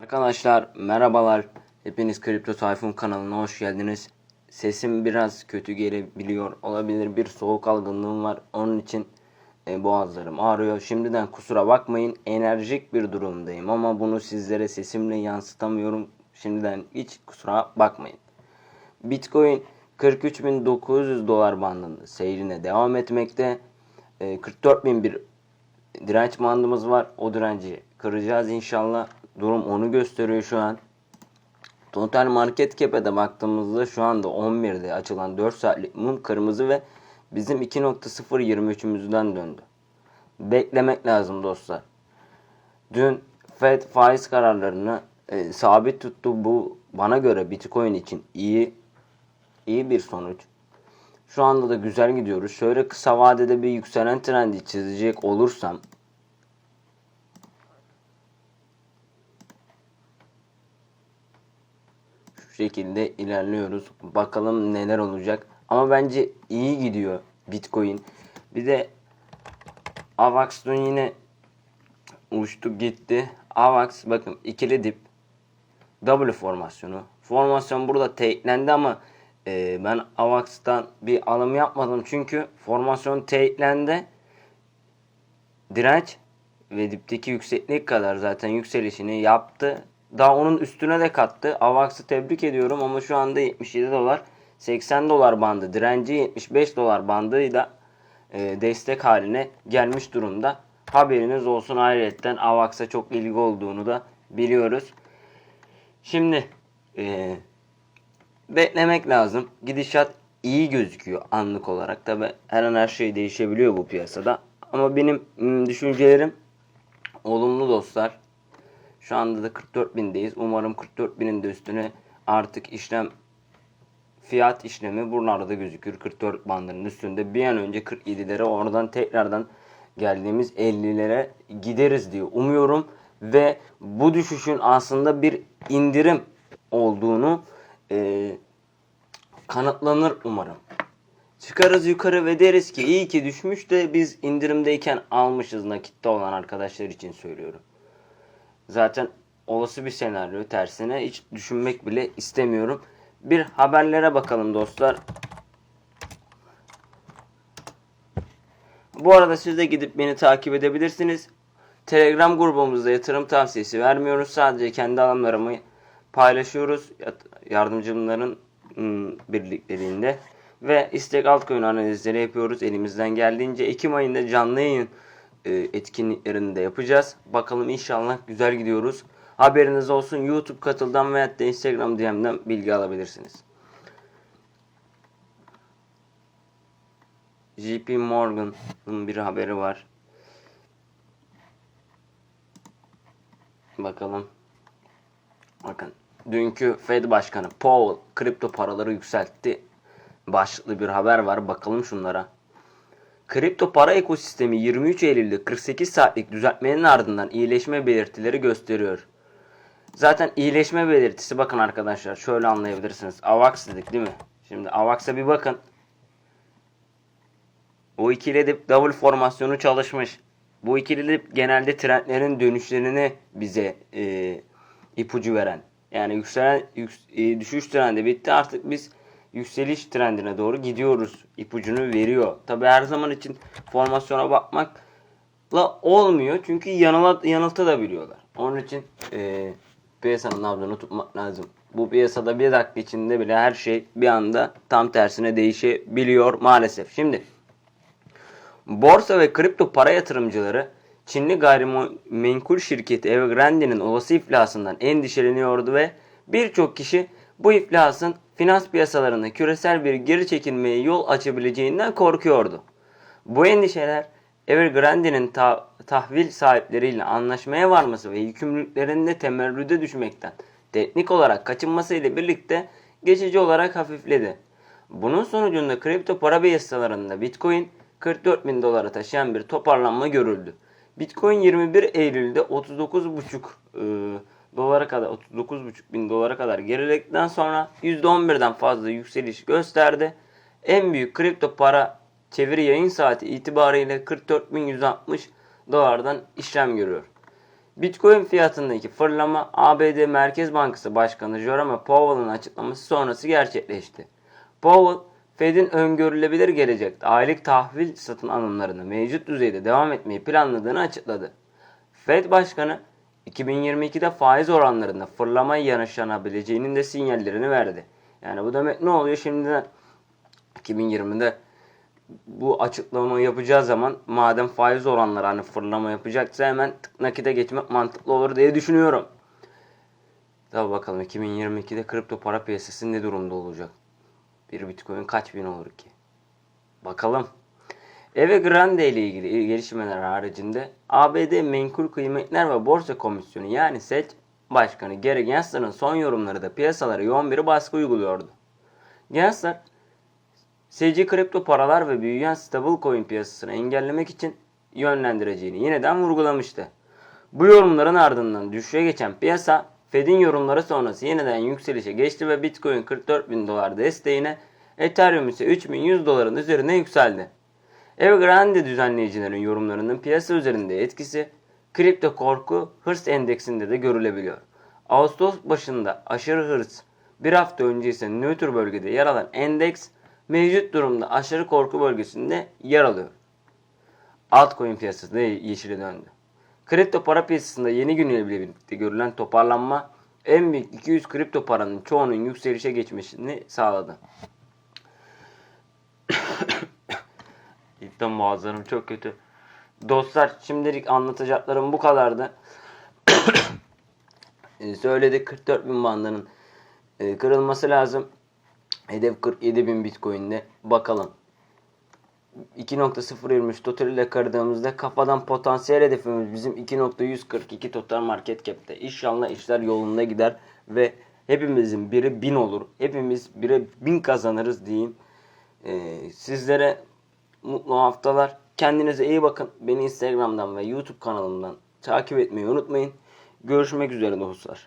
Arkadaşlar merhabalar. Hepiniz Kripto Tayfun kanalına hoş geldiniz. Sesim biraz kötü gelebiliyor olabilir. Bir soğuk algınlığım var. Onun için e, boğazlarım ağrıyor. Şimdiden kusura bakmayın. Enerjik bir durumdayım ama bunu sizlere sesimle yansıtamıyorum. Şimdiden hiç kusura bakmayın. Bitcoin 43.900 dolar bandında seyrine devam etmekte. E, 44.000 bir direnç bandımız var. O direnci kıracağız inşallah. Durum onu gösteriyor şu an. Total market cap'e de baktığımızda şu anda 11'de açılan 4 saatlik mum kırmızı ve bizim 2.023'ümüzden döndü. Beklemek lazım dostlar. Dün Fed faiz kararlarını e, sabit tuttu. Bu bana göre Bitcoin için iyi iyi bir sonuç. Şu anda da güzel gidiyoruz. Şöyle kısa vadede bir yükselen trendi çizecek olursam şekilde ilerliyoruz. Bakalım neler olacak. Ama bence iyi gidiyor Bitcoin. Bir de Avax dün yine uçtu gitti. Avax bakın ikili dip W formasyonu. Formasyon burada teklendi ama e, ben Avax'tan bir alım yapmadım. Çünkü formasyon teklendi. Direnç ve dipteki yükseklik kadar zaten yükselişini yaptı. Daha onun üstüne de kattı. Avax'ı tebrik ediyorum ama şu anda 77 dolar 80 dolar bandı. Direnci 75 dolar bandıyla e, destek haline gelmiş durumda. Haberiniz olsun ayrıyetten Avax'a çok ilgi olduğunu da biliyoruz. Şimdi e, beklemek lazım. Gidişat iyi gözüküyor anlık olarak. Tabi her an her şey değişebiliyor bu piyasada. Ama benim mm, düşüncelerim olumlu dostlar. Şu anda da 44.000'deyiz. Umarım 44.000'in de üstüne artık işlem fiyat işlemi buralarda gözükür. 44 bandının üstünde bir an önce 47'lere oradan tekrardan geldiğimiz 50'lere gideriz diye umuyorum. Ve bu düşüşün aslında bir indirim olduğunu e, kanıtlanır umarım. Çıkarız yukarı ve deriz ki iyi ki düşmüş de biz indirimdeyken almışız nakitte olan arkadaşlar için söylüyorum. Zaten olası bir senaryo tersine hiç düşünmek bile istemiyorum. Bir haberlere bakalım dostlar. Bu arada siz de gidip beni takip edebilirsiniz. Telegram grubumuzda yatırım tavsiyesi vermiyoruz. Sadece kendi alanlarımı paylaşıyoruz. Yardımcıların ım, birlikteliğinde. Ve istek altcoin analizleri yapıyoruz elimizden geldiğince. Ekim ayında canlı yayın etkinliklerini de yapacağız. Bakalım inşallah güzel gidiyoruz. Haberiniz olsun YouTube katıldan veya da Instagram DM'den bilgi alabilirsiniz. JP Morgan'ın bir haberi var. Bakalım. Bakın. Dünkü Fed Başkanı Powell kripto paraları yükseltti. Başlıklı bir haber var. Bakalım şunlara. Kripto para ekosistemi 23 Eylül'de 48 saatlik düzeltmenin ardından iyileşme belirtileri gösteriyor. Zaten iyileşme belirtisi bakın arkadaşlar şöyle anlayabilirsiniz. AVAX dedik değil mi? Şimdi AVAX'a bir bakın. Bu ikili dip double formasyonu çalışmış. Bu ikili dip genelde trendlerin dönüşlerini bize e, ipucu veren. Yani yükselen yüks, e, düşüş trendi bitti artık biz yükseliş trendine doğru gidiyoruz ipucunu veriyor. Tabi her zaman için formasyona bakmakla olmuyor çünkü yanıla, yanıltı da biliyorlar. Onun için e, piyasanın nabzını tutmak lazım. Bu piyasada bir dakika içinde bile her şey bir anda tam tersine değişebiliyor maalesef. Şimdi borsa ve kripto para yatırımcıları Çinli gayrimenkul şirketi Evergrande'nin olası iflasından endişeleniyordu ve birçok kişi bu iflasın finans piyasalarında küresel bir geri çekilmeye yol açabileceğinden korkuyordu. Bu endişeler Evergrande'nin ta- tahvil sahipleriyle anlaşmaya varması ve yükümlülüklerinde temerrüde düşmekten teknik olarak kaçınması ile birlikte geçici olarak hafifledi. Bunun sonucunda kripto para piyasalarında Bitcoin 44 bin dolara taşıyan bir toparlanma görüldü. Bitcoin 21 Eylül'de 39,5 e, dolara kadar 39,5 bin dolara kadar geriledikten sonra %11'den fazla yükseliş gösterdi. En büyük kripto para çeviri yayın saati itibariyle 44.160 dolardan işlem görüyor. Bitcoin fiyatındaki fırlama ABD Merkez Bankası Başkanı Jerome Powell'ın açıklaması sonrası gerçekleşti. Powell, Fed'in öngörülebilir gelecekte aylık tahvil satın alımlarını mevcut düzeyde devam etmeyi planladığını açıkladı. Fed Başkanı 2022'de faiz oranlarında fırlama yaşanabileceğinin de sinyallerini verdi. Yani bu demek ne oluyor şimdiden 2020'de bu açıklamayı yapacağı zaman madem faiz oranları hani fırlama yapacaksa hemen tık nakite geçmek mantıklı olur diye düşünüyorum. Tabi bakalım 2022'de kripto para piyasası ne durumda olacak? Bir bitcoin kaç bin olur ki? Bakalım. Evergrande ile ilgili gelişmeler haricinde ABD Menkul Kıymetler ve Borsa Komisyonu yani SEC Başkanı Gary Gensler'ın son yorumları da piyasalara yoğun bir baskı uyguluyordu. Gensler, SEC'i kripto paralar ve büyüyen stablecoin piyasasını engellemek için yönlendireceğini yeniden vurgulamıştı. Bu yorumların ardından düşüşe geçen piyasa Fed'in yorumları sonrası yeniden yükselişe geçti ve Bitcoin 44 bin dolar desteğine, Ethereum ise 3100 doların üzerine yükseldi. Evergrande düzenleyicilerin yorumlarının piyasa üzerinde etkisi kripto korku hırs endeksinde de görülebiliyor. Ağustos başında aşırı hırs, bir hafta önce ise nötr bölgede yer alan endeks mevcut durumda aşırı korku bölgesinde yer alıyor. Altcoin piyasası da yeşile döndü. Kripto para piyasasında yeni gün ile birlikte görülen toparlanma en büyük 200 kripto paranın çoğunun yükselişe geçmesini sağladı. İlkten boğazlarım çok kötü. Dostlar şimdilik anlatacaklarım bu kadardı. Ee, Söyledik 44 bin bandının e, kırılması lazım. Hedef 47 bin bitcoin'de. Bakalım. 2.023 total ile kırdığımızda kafadan potansiyel hedefimiz bizim 2.142 total market cap'te. İnşallah işler yolunda gider ve hepimizin biri 1000 olur. Hepimiz bire 1000 kazanırız diyeyim. Ee, sizlere mutlu haftalar. Kendinize iyi bakın. Beni Instagram'dan ve YouTube kanalımdan takip etmeyi unutmayın. Görüşmek üzere dostlar.